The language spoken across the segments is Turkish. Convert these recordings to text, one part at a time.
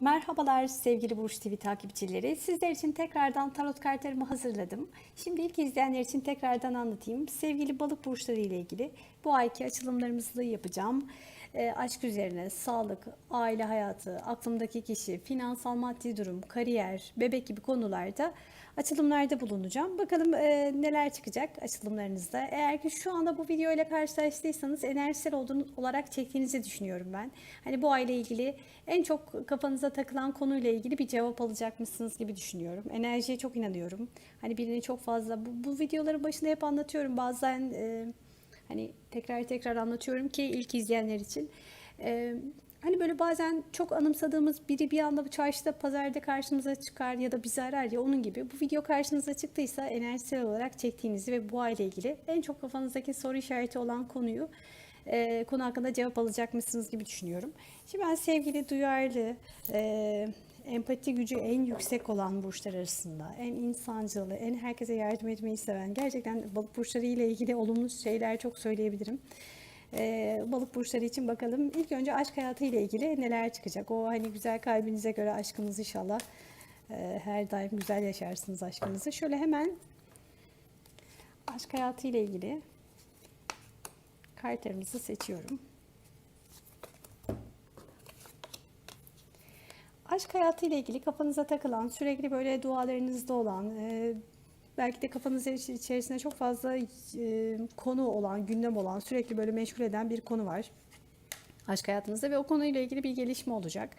Merhabalar sevgili Burç TV takipçileri. Sizler için tekrardan tarot kartlarımı hazırladım. Şimdi ilk izleyenler için tekrardan anlatayım. Sevgili balık burçları ile ilgili bu ayki açılımlarımızı yapacağım. E, aşk üzerine, sağlık, aile hayatı, aklımdaki kişi, finansal maddi durum, kariyer, bebek gibi konularda açılımlarda bulunacağım. Bakalım e, neler çıkacak açılımlarınızda. Eğer ki şu anda bu video ile karşılaştıysanız enerjisel olduğunuz olarak çektiğinizi düşünüyorum ben. Hani bu aile ilgili en çok kafanıza takılan konuyla ilgili bir cevap alacakmışsınız gibi düşünüyorum. Enerjiye çok inanıyorum. Hani birini çok fazla bu, bu videoların başında hep anlatıyorum. Bazen e, hani tekrar tekrar anlatıyorum ki ilk izleyenler için. E, Hani böyle bazen çok anımsadığımız biri bir anda bu çarşıda, pazarda karşımıza çıkar ya da bizi arar ya onun gibi. Bu video karşınıza çıktıysa enerjisel olarak çektiğinizi ve bu aile ilgili en çok kafanızdaki soru işareti olan konuyu e, konu hakkında cevap alacakmışsınız gibi düşünüyorum. Şimdi ben sevgili, duyarlı, e, empati gücü en yüksek olan burçlar arasında, en insancılı, en herkese yardım etmeyi seven, gerçekten balık burçları ile ilgili olumlu şeyler çok söyleyebilirim. Ee, balık burçları için bakalım. İlk önce aşk hayatı ile ilgili neler çıkacak? O hani güzel kalbinize göre aşkınız inşallah e, her daim güzel yaşarsınız aşkınızı. Şöyle hemen aşk hayatı ile ilgili kartlarımızı seçiyorum. Aşk hayatı ile ilgili kafanıza takılan, sürekli böyle dualarınızda olan, e, belki de kafanız içerisinde çok fazla e, konu olan, gündem olan, sürekli böyle meşgul eden bir konu var aşk hayatınızda ve o konuyla ilgili bir gelişme olacak.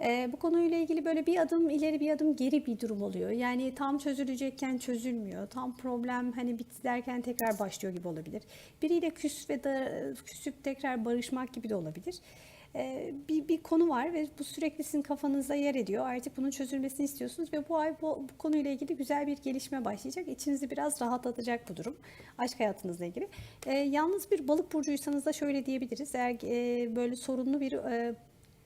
E, bu konuyla ilgili böyle bir adım ileri bir adım geri bir durum oluyor. Yani tam çözülecekken çözülmüyor. Tam problem hani bitti derken tekrar başlıyor gibi olabilir. Biriyle küs ve da, küsüp tekrar barışmak gibi de olabilir. Ee, bir, bir konu var ve bu sürekli sizin kafanızda yer ediyor. Artık bunun çözülmesini istiyorsunuz ve bu ay bu, bu konuyla ilgili güzel bir gelişme başlayacak. İçinizi biraz rahatlatacak bu durum. Aşk hayatınızla ilgili. Ee, yalnız bir balık burcuysanız da şöyle diyebiliriz. Eğer e, böyle sorunlu bir e,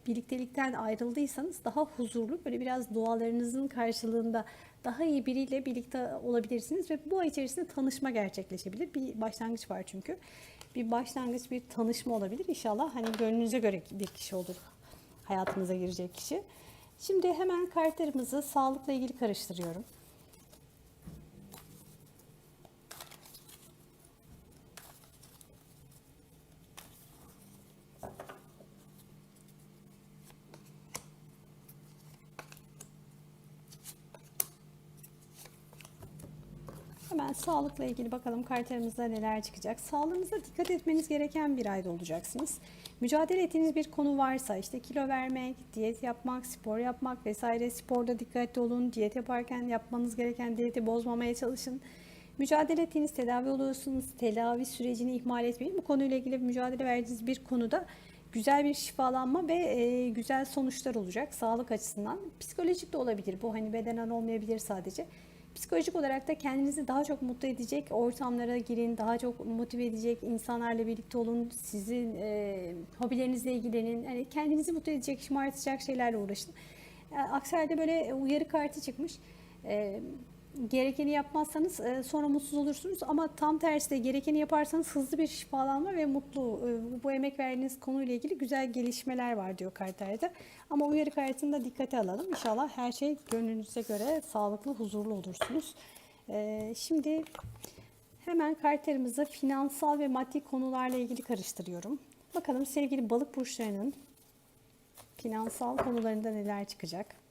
birliktelikten ayrıldıysanız daha huzurlu, böyle biraz dualarınızın karşılığında daha iyi biriyle birlikte olabilirsiniz ve bu ay içerisinde tanışma gerçekleşebilir. Bir başlangıç var çünkü. Bir başlangıç, bir tanışma olabilir. İnşallah hani gönlünüze göre bir kişi olur hayatınıza girecek kişi. Şimdi hemen kartlarımızı sağlıkla ilgili karıştırıyorum. Sağlıkla ilgili bakalım kartlarımızda neler çıkacak. Sağlığınıza dikkat etmeniz gereken bir ayda olacaksınız. Mücadele ettiğiniz bir konu varsa işte kilo vermek, diyet yapmak, spor yapmak vesaire sporda dikkatli olun. Diyet yaparken yapmanız gereken diyeti bozmamaya çalışın. Mücadele ettiğiniz tedavi oluyorsunuz. Tedavi sürecini ihmal etmeyin. Bu konuyla ilgili mücadele verdiğiniz bir konuda güzel bir şifalanma ve e, güzel sonuçlar olacak sağlık açısından. Psikolojik de olabilir bu hani bedenen olmayabilir sadece. Psikolojik olarak da kendinizi daha çok mutlu edecek ortamlara girin, daha çok motive edecek insanlarla birlikte olun, sizin e, hobilerinizle ilgilenin, yani kendinizi mutlu edecek, şımartacak şeylerle uğraşın. Aksi halde böyle uyarı kartı çıkmış. E, gerekeni yapmazsanız e, sonra mutsuz olursunuz ama tam tersi de gerekeni yaparsanız hızlı bir şifalanma ve mutlu e, bu emek verdiğiniz konuyla ilgili güzel gelişmeler var diyor kartlarda. Ama uyarı kartını dikkate alalım. İnşallah her şey gönlünüze göre sağlıklı, huzurlu olursunuz. E, şimdi hemen kartlarımızı finansal ve maddi konularla ilgili karıştırıyorum. Bakalım sevgili balık burçlarının finansal konularında neler çıkacak.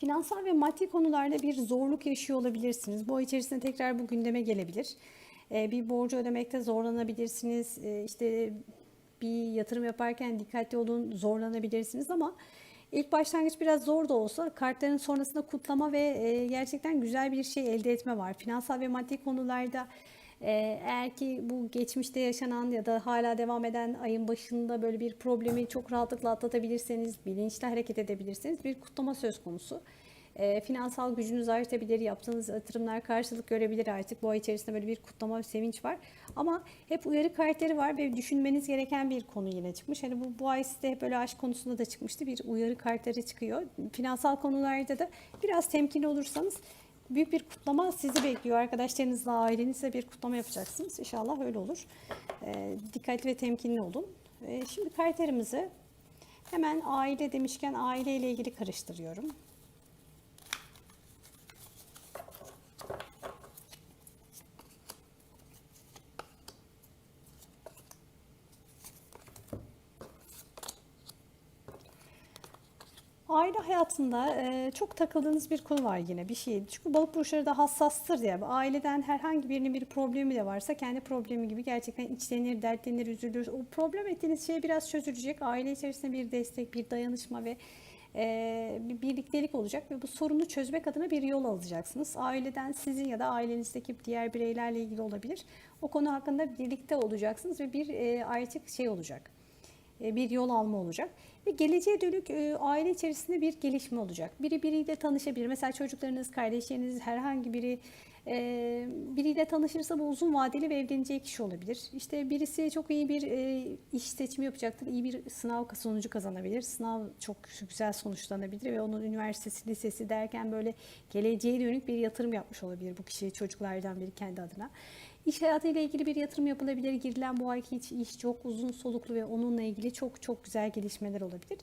Finansal ve maddi konularda bir zorluk yaşıyor olabilirsiniz. Bu içerisinde tekrar bu gündeme gelebilir. Ee, bir borcu ödemekte zorlanabilirsiniz. Ee, işte bir yatırım yaparken dikkatli olun, zorlanabilirsiniz ama ilk başlangıç biraz zor da olsa kartların sonrasında kutlama ve e, gerçekten güzel bir şey elde etme var. Finansal ve maddi konularda eğer ki bu geçmişte yaşanan ya da hala devam eden ayın başında böyle bir problemi çok rahatlıkla atlatabilirseniz, bilinçli hareket edebilirseniz bir kutlama söz konusu. E, finansal gücünüz artabilir, yaptığınız yatırımlar karşılık görebilir artık. Bu ay içerisinde böyle bir kutlama, bir sevinç var. Ama hep uyarı kartları var ve düşünmeniz gereken bir konu yine çıkmış. Hani bu, bu ay size hep böyle aşk konusunda da çıkmıştı. Bir uyarı kartları çıkıyor. Finansal konularda da biraz temkinli olursanız büyük bir kutlama sizi bekliyor. Arkadaşlarınızla, ailenizle bir kutlama yapacaksınız. İnşallah öyle olur. E, dikkatli ve temkinli olun. E, şimdi kriterimizi hemen aile demişken aile ile ilgili karıştırıyorum. Aile hayatında e, çok takıldığınız bir konu var yine bir şey. Çünkü balık burçları da hassastır ya. Aileden herhangi birinin bir problemi de varsa kendi problemi gibi gerçekten içlenir, dertlenir, üzülür. O problem ettiğiniz şey biraz çözülecek. Aile içerisinde bir destek, bir dayanışma ve e, bir birliktelik olacak ve bu sorunu çözmek adına bir yol alacaksınız. Aileden sizin ya da ailenizdeki diğer bireylerle ilgili olabilir. O konu hakkında birlikte olacaksınız ve bir e, artık şey olacak bir yol alma olacak. Ve geleceğe dönük e, aile içerisinde bir gelişme olacak. Biri biriyle tanışabilir. Mesela çocuklarınız, kardeşleriniz, herhangi biri e, biriyle tanışırsa bu uzun vadeli ve evleneceği kişi olabilir. İşte birisi çok iyi bir e, iş seçimi yapacaktır. iyi bir sınav sonucu kazanabilir. Sınav çok güzel sonuçlanabilir ve onun üniversitesi, lisesi derken böyle geleceğe dönük bir yatırım yapmış olabilir bu kişi çocuklardan biri kendi adına. İş hayatıyla ilgili bir yatırım yapılabilir. Girilen bu ayki iş, iş çok uzun soluklu ve onunla ilgili çok çok güzel gelişmeler olabilir.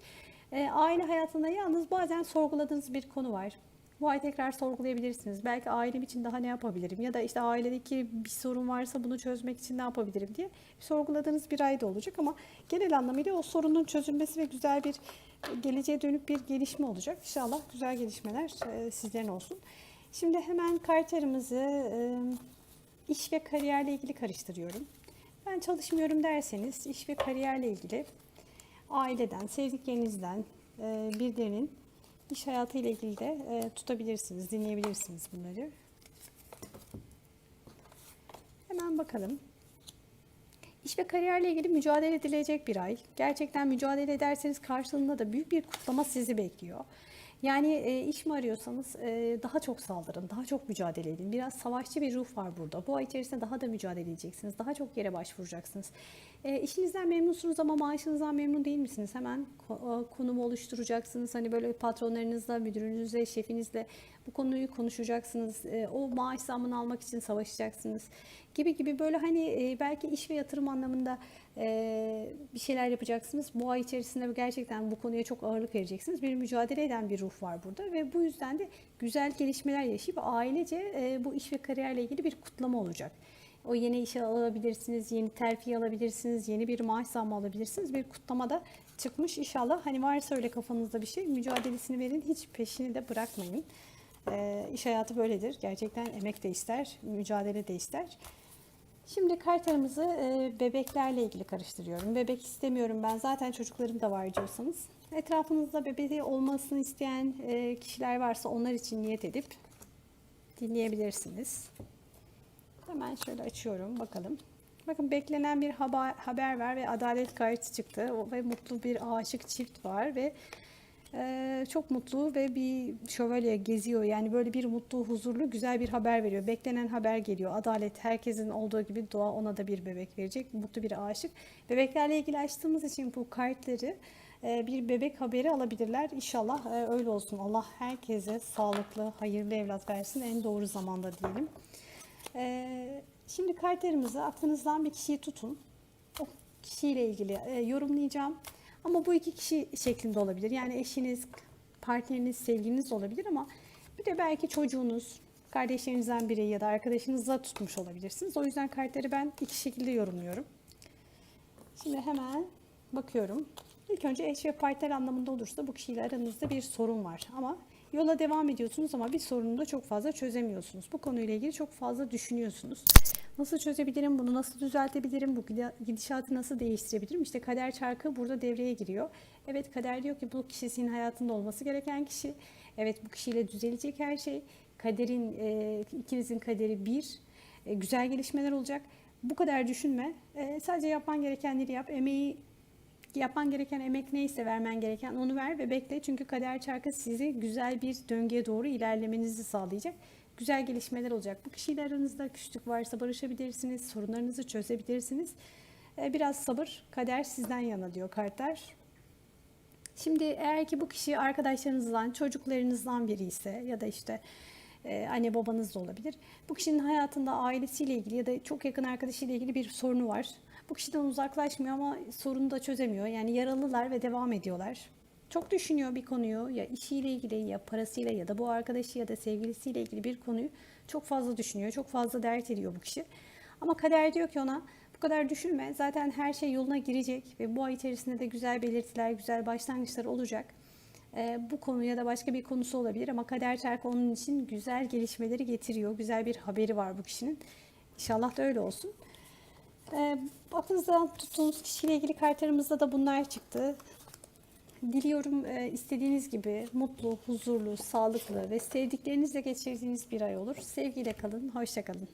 E, aile hayatında yalnız bazen sorguladığınız bir konu var. Bu ay tekrar sorgulayabilirsiniz. Belki ailem için daha ne yapabilirim ya da işte ailedeki bir sorun varsa bunu çözmek için ne yapabilirim diye sorguladığınız bir ay da olacak ama genel anlamıyla o sorunun çözülmesi ve güzel bir geleceğe dönük bir gelişme olacak. İnşallah güzel gelişmeler e, sizlerin olsun. Şimdi hemen kriterimizi e, iş ve kariyerle ilgili karıştırıyorum. Ben çalışmıyorum derseniz iş ve kariyerle ilgili aileden, sevdiklerinizden e, birilerinin iş hayatı ile ilgili de e, tutabilirsiniz, dinleyebilirsiniz bunları. Hemen bakalım. İş ve kariyerle ilgili mücadele edilecek bir ay. Gerçekten mücadele ederseniz karşılığında da büyük bir kutlama sizi bekliyor. Yani e, iş mi arıyorsanız e, daha çok saldırın, daha çok mücadele edin. Biraz savaşçı bir ruh var burada. Bu ay içerisinde daha da mücadele edeceksiniz. Daha çok yere başvuracaksınız. E, işinizden memnunsunuz ama maaşınızdan memnun değil misiniz? Hemen e, konumu oluşturacaksınız. Hani böyle patronlarınızla, müdürünüzle, şefinizle bu konuyu konuşacaksınız. E, o maaş zammını almak için savaşacaksınız. Gibi gibi böyle hani e, belki iş ve yatırım anlamında e, bir şeyler yapacaksınız. Bu ay içerisinde gerçekten bu konuya çok ağırlık vereceksiniz. Bir mücadele eden bir ruh var burada ve bu yüzden de güzel gelişmeler yaşayıp ailece bu iş ve kariyerle ilgili bir kutlama olacak. O yeni işe alabilirsiniz, yeni terfi alabilirsiniz, yeni bir maaş zammı alabilirsiniz. Bir kutlama da çıkmış inşallah. Hani varsa öyle kafanızda bir şey mücadelesini verin. Hiç peşini de bırakmayın. E, iş hayatı böyledir. Gerçekten emek de ister, mücadele de ister. Şimdi kartlarımızı e, bebeklerle ilgili karıştırıyorum. Bebek istemiyorum ben zaten çocuklarım da var diyorsanız. Etrafınızda bebeği olmasını isteyen e, kişiler varsa onlar için niyet edip dinleyebilirsiniz. Hemen şöyle açıyorum bakalım. Bakın beklenen bir haber, haber var ve adalet kartı çıktı ve mutlu bir aşık çift var ve çok mutlu ve bir şövalye geziyor. Yani böyle bir mutlu, huzurlu, güzel bir haber veriyor. Beklenen haber geliyor. Adalet herkesin olduğu gibi doğa ona da bir bebek verecek. Mutlu bir aşık. Bebeklerle ilgili açtığımız için bu kartları bir bebek haberi alabilirler. İnşallah öyle olsun. Allah herkese sağlıklı, hayırlı evlat versin. En doğru zamanda diyelim. Şimdi kartlarımızı aklınızdan bir kişiyi tutun. O kişiyle ilgili yorumlayacağım. Ama bu iki kişi şeklinde olabilir. Yani eşiniz, partneriniz, sevgiliniz olabilir ama bir de belki çocuğunuz, kardeşlerinizden biri ya da arkadaşınızla tutmuş olabilirsiniz. O yüzden kartları ben iki şekilde yorumluyorum. Şimdi hemen bakıyorum. İlk önce eş ve partner anlamında olursa bu kişiyle aranızda bir sorun var. Ama yola devam ediyorsunuz ama bir sorunu da çok fazla çözemiyorsunuz. Bu konuyla ilgili çok fazla düşünüyorsunuz. Nasıl çözebilirim, bunu nasıl düzeltebilirim, bu gidişatı nasıl değiştirebilirim? İşte kader çarkı burada devreye giriyor. Evet kader diyor ki bu kişi senin hayatında olması gereken kişi. Evet bu kişiyle düzelecek her şey. Kaderin, e, ikinizin kaderi bir. E, güzel gelişmeler olacak. Bu kadar düşünme. E, sadece yapman gerekenleri yap. Emeği yapman gereken emek neyse vermen gereken onu ver ve bekle. Çünkü kader çarkı sizi güzel bir döngüye doğru ilerlemenizi sağlayacak güzel gelişmeler olacak. Bu kişiyle aranızda küslük varsa barışabilirsiniz, sorunlarınızı çözebilirsiniz. Ee, biraz sabır, kader sizden yana diyor kartlar. Şimdi eğer ki bu kişi arkadaşlarınızdan, çocuklarınızdan biri ise ya da işte e, anne babanız da olabilir. Bu kişinin hayatında ailesiyle ilgili ya da çok yakın arkadaşıyla ilgili bir sorunu var. Bu kişiden uzaklaşmıyor ama sorunu da çözemiyor. Yani yaralılar ve devam ediyorlar. Çok düşünüyor bir konuyu ya işiyle ilgili ya parasıyla ya da bu arkadaşı ya da sevgilisiyle ilgili bir konuyu çok fazla düşünüyor. Çok fazla dert ediyor bu kişi. Ama kader diyor ki ona bu kadar düşünme. Zaten her şey yoluna girecek ve bu ay içerisinde de güzel belirtiler, güzel başlangıçlar olacak. Ee, bu konu ya da başka bir konusu olabilir ama kader çarkı onun için güzel gelişmeleri getiriyor. Güzel bir haberi var bu kişinin. İnşallah da öyle olsun. Ee, aklınızdan tuttuğunuz kişiyle ilgili kartlarımızda da bunlar çıktı. Diliyorum e, istediğiniz gibi mutlu, huzurlu, sağlıklı ve sevdiklerinizle geçirdiğiniz bir ay olur. Sevgiyle kalın, hoşça kalın.